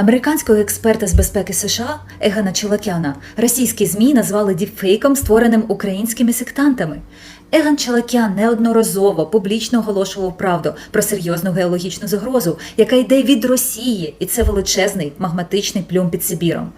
Американського експерта з безпеки США Егана Челакяна російські змі назвали діпфейком, створеним українськими сектантами. Еган Челакян неодноразово публічно оголошував правду про серйозну геологічну загрозу, яка йде від Росії, і це величезний магматичний плюм під Сибіром.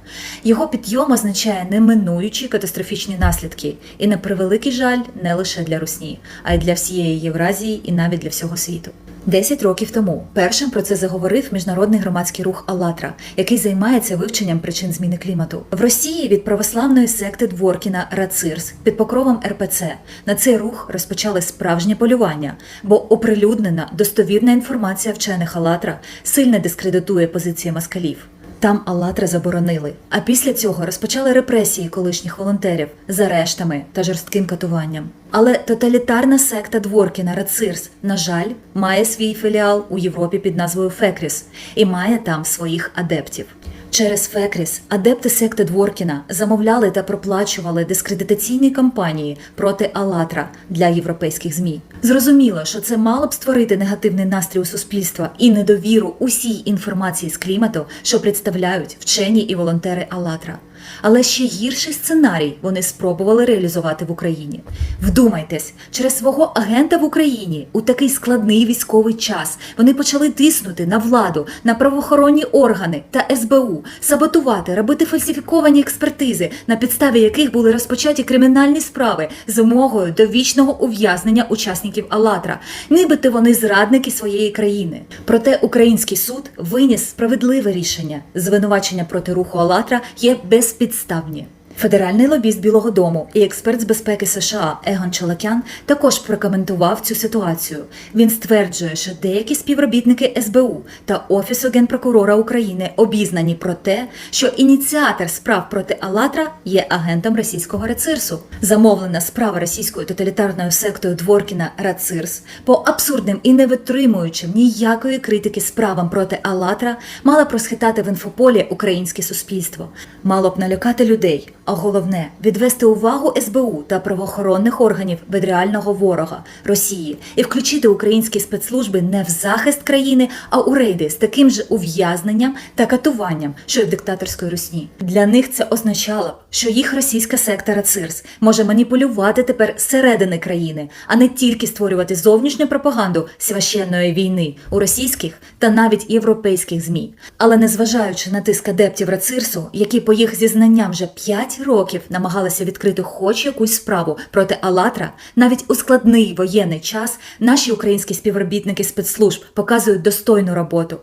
Його підйом означає неминуючі катастрофічні наслідки, і на превеликий жаль, не лише для Русні, а й для всієї Євразії і навіть для всього світу. Десять років тому першим про це заговорив міжнародний громадський рух «АЛЛАТРА», який займається вивченням причин зміни клімату. В Росії від православної секти Дворкіна Рацирс під покровом РПЦ на цей рух розпочали справжнє полювання, бо оприлюднена достовірна інформація вчених «АЛЛАТРА» сильно дискредитує позиції москалів. Там «АЛЛАТРА» заборонили. А після цього розпочали репресії колишніх волонтерів з арештами та жорстким катуванням. Але тоталітарна секта Дворкіна Рацирс, на жаль, має свій філіал у Європі під назвою Фекріс і має там своїх адептів. Через Фекріс адепти секти Дворкіна замовляли та проплачували дискредитаційні кампанії проти Алатра для європейських змі. Зрозуміло, що це мало б створити негативний настрій у суспільства і недовіру усій інформації з клімату, що представляють вчені і волонтери Алатра. Але ще гірший сценарій вони спробували реалізувати в Україні. Вдумайтесь, через свого агента в Україні у такий складний військовий час вони почали тиснути на владу, на правоохоронні органи та СБУ, саботувати, робити фальсифіковані експертизи, на підставі яких були розпочаті кримінальні справи з вимогою до вічного ув'язнення учасників Алатра, нібито вони зрадники своєї країни. Проте український суд виніс справедливе рішення. Звинувачення проти руху Алатра є безпідставні. Федеральний лобіст Білого Дому і експерт з безпеки США Егон Челакян також прокоментував цю ситуацію. Він стверджує, що деякі співробітники СБУ та Офісу генпрокурора України обізнані про те, що ініціатор справ проти Алатра є агентом російського рецирсу. Замовлена справа російською тоталітарною сектою Дворкіна Рацирс по абсурдним і не витримуючим ніякої критики справам проти Алатра мала просхитати в інфополі українське суспільство, мало б налякати людей. А головне відвести увагу СБУ та правоохоронних органів від реального ворога Росії і включити українські спецслужби не в захист країни, а у рейди з таким же ув'язненням та катуванням, що й в диктаторської русні. Для них це означало, б, що їх російська секта Рацирс може маніпулювати тепер зсередини країни, а не тільки створювати зовнішню пропаганду священної війни у російських та навіть європейських змі. Але незважаючи на тиск адептів Рацирсу, які по їх зізнанням вже 5 років намагалися відкрити хоч якусь справу проти Алатра, навіть у складний воєнний час наші українські співробітники спецслужб показують достойну роботу.